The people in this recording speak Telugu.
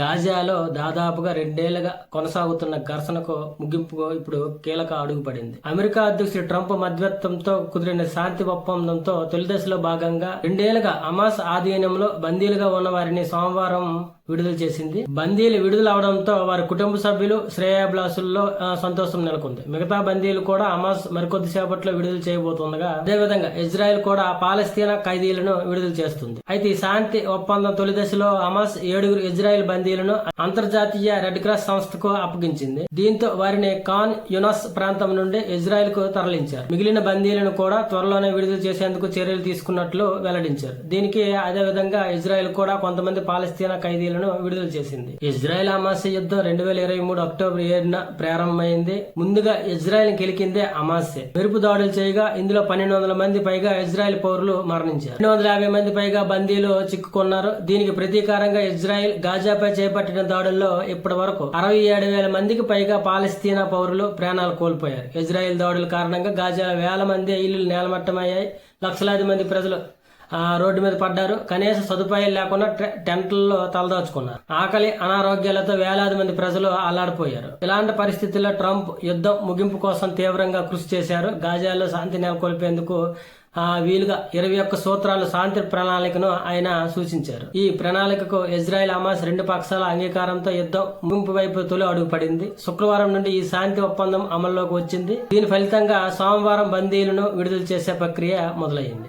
గాజాలో దాదాపుగా రెండేళ్ళుగా కొనసాగుతున్న ఘర్షణకు ముగింపుకు ఇప్పుడు కీలక అడుగు పడింది. అమెరికా అధ్యక్షుడు ట్రంప్ మధ్యత్వంతో కుదిరిన శాంతి ఒప్పందంతో తొలి దశలో భాగంగా రెండేళ్ళుగా అమాస్ ఆధీనంలో బందీలుగా ఉన్న వారిని సోమవారం విడుదల చేసింది. బందీలు విడుదల అవడంతో వారి కుటుంబ సభ్యులు శ్రేయాభిలాసుల్లో సంతోషం నెలకొంది. మిగతా బందీలు కూడా హమాస్ మరికొద్ది సేపట్లో విడుదల చేయబోతుండగా అదేవిధంగా ఇజ్రాయెల్ కూడా పాలస్తీనా ఖైదీలను విడుదల చేస్తుంది. అయితే ఈ శాంతి ఒప్పందం తొలి దశలో హమాస్ ఏడుగురు ఇజ్రాయెల్ బందీలను అంతర్జాతీయ రెడ్ క్రాస్ సంస్థకు అప్పగించింది. దీంతో వారిని కాన్ యునస్ ప్రాంతం నుండి ఇజ్రాయెల్కు తరలించారు. మిగిలిన బందీలను కూడా త్వరలోనే విడుదల చేసేందుకు చర్యలు తీసుకున్నట్లు వెల్లడించారు. దీనికి అదేవిధంగా ఇజ్రాయెల్ కూడా కొంతమంది పాలస్తీనా ఖైదీలను విడుదల చేసింది. ఇజ్రాయెల్ హమాస్ యుద్ధం రెండు వేల ఇరవై మూడు అక్టోబర్ ఏడున ప్రారంభమైంది. ముందుగా ఇజ్రాయెల్ గెలికిందే అమాసే మెరుపు దాడులు చేయగా ఇందులో పన్నెండు వందల మంది పైగా ఇజ్రాయెల్ పౌరులు మరణించారు. రెండు వందల యాభై మంది పైగా బందీలు చిక్కుకున్నారు. దీనికి ప్రతీకారంగా ఇజ్రాయెల్ గాజాపై చేపట్టిన దాడుల్లో ఇప్పటి వరకు అరవై ఏడు వేల మందికి పైగా పాలస్తీనా పౌరులు ప్రాణాలు కోల్పోయారు. ఇజ్రాయెల్ దాడుల కారణంగా గాజాలో వేల మంది ఇల్లు నేలమట్టమయ్యాయి. లక్షలాది మంది ప్రజలు రోడ్డు మీద పడ్డారు. కనీస సదుపాయాలు లేకుండా టె- టెంట్లలో తలదాచుకున్నారు. ఆకలి అనారోగ్యాలతో వేలాది మంది ప్రజలు అల్లాడిపోయారు. ఇలాంటి పరిస్థితుల్లో ట్రంప్ యుద్ధం ముగింపు కోసం తీవ్రంగా కృషి చేశారు. గాజాలో శాంతి నెలకొల్పేందుకు వీలుగా ఇరవై ఒక్క సూత్రాలు శాంతి ప్రణాళికను ఆయన సూచించారు. ఈ ప్రణాళికకు ఇజ్రాయెల్ హమాస్ రెండు పక్షాల అంగీకారంతో యుద్ధం ముగింపు వైపు తొలి అడుగు పడింది. శుక్రవారం నుండి ఈ శాంతి ఒప్పందం అమల్లోకి వచ్చింది. దీని ఫలితంగా సోమవారం బందీలను విడుదల చేసే ప్రక్రియ మొదలైంది.